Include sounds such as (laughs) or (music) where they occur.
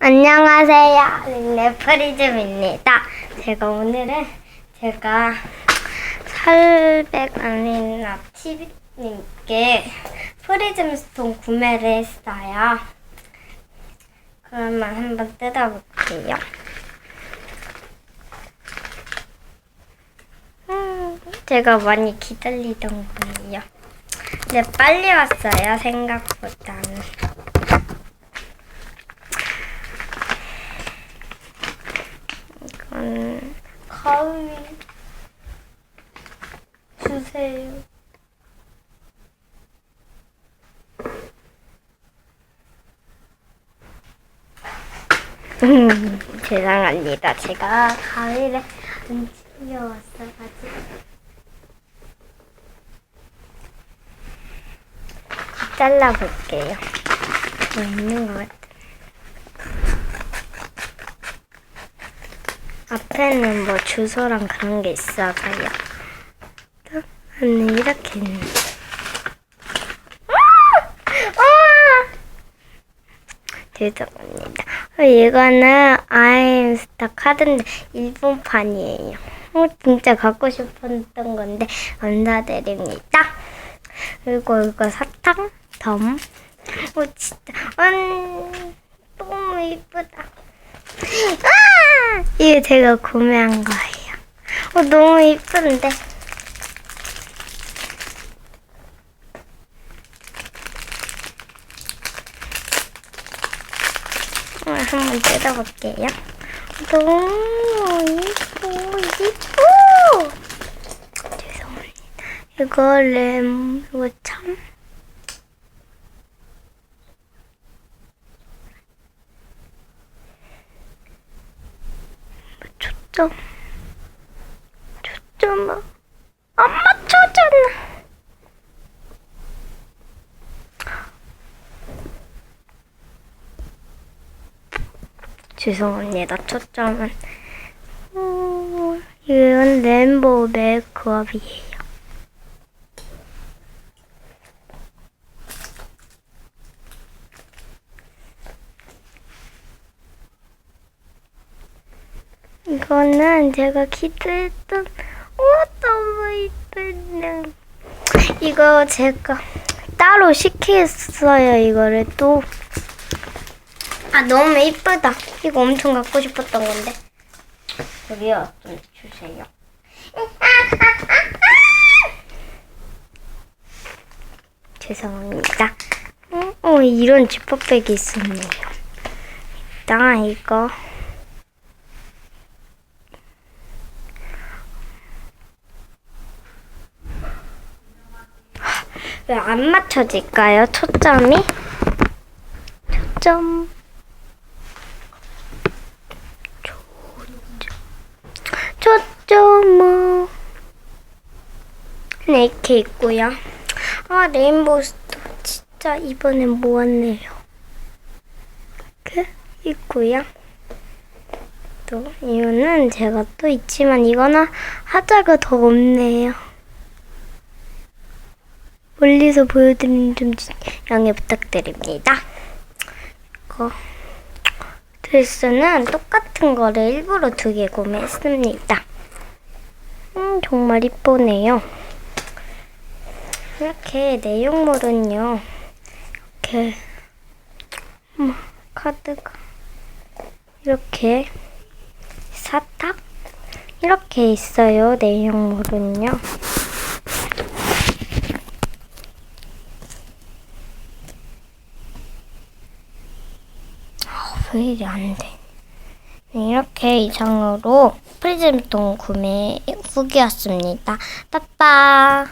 안녕하세요. 린네프리즘입니다. 제가 오늘은 제가 살백 아니나 TV님께 프리즘 스톤 구매를 했어요. 그러면 한번 뜯어볼게요. 음, 제가 많이 기다리던 거예요. 근데 빨리 왔어요, 생각보다는. 이건 가위 주세요. 음, (laughs) 죄송합니다. 제가 가위를 안 챙겨왔어가지고. 잘라볼게요. 뭐 있는 것 같아. 앞에는 뭐 주소랑 그런 게 있어서요. 또 안에 이렇게 있는. 아! 아! 죄송합니다. 어, 이거는 아임스타 카드인데 일본판이에요. 어, 진짜 갖고 싶었던 건데 감사드립니다. 그리고 이거 사탕 덤. 어 진짜 음, 너무 이쁘다. 아! 이게 제가 구매한 거예요. 어, 너무 이쁜데. 어, 한번 뜯어볼게요. 너무 이뻐, 이뻐! 죄송합니다. 이거 램, 이거 참. 초점. 초점아. 안 맞춰졌나? 죄송합니다. 초점은. 음, 이건 램보 메이크업이에요. 이거는 제가 기대했던 오 너무 이쁘네 이거 제가 따로 시켰어요 이거를 또. 아 너무 이쁘다. 이거 엄청 갖고 싶었던 건데. 여기요 좀 주세요. (laughs) 죄송합니다. 어, 어 이런 지퍼백이 있었네요. 일단 이거 왜 안 맞춰질까요? 초점이? 초점. 초점. 초점은 네, 이렇게 있고요. 아, 레인보우 스톤 진짜 이번엔 모았네요. 이렇게 있고요. 또 이거는 제가 또 있지만 이거는 하자가 더 없네요. 멀리서 보여드리는 좀 양해 부탁드립니다. 이거 드레스는 똑같은 거를 일부러 두 개 구매했습니다. 음, 정말 이쁘네요. 이렇게 내용물은요. 이렇게 음, 카드가 이렇게 사탁 이렇게 있어요. 내용물은요. 왜 이리 안 돼? 네, 이렇게 이상으로 프리즘통 구매 후기였습니다. 빠빠.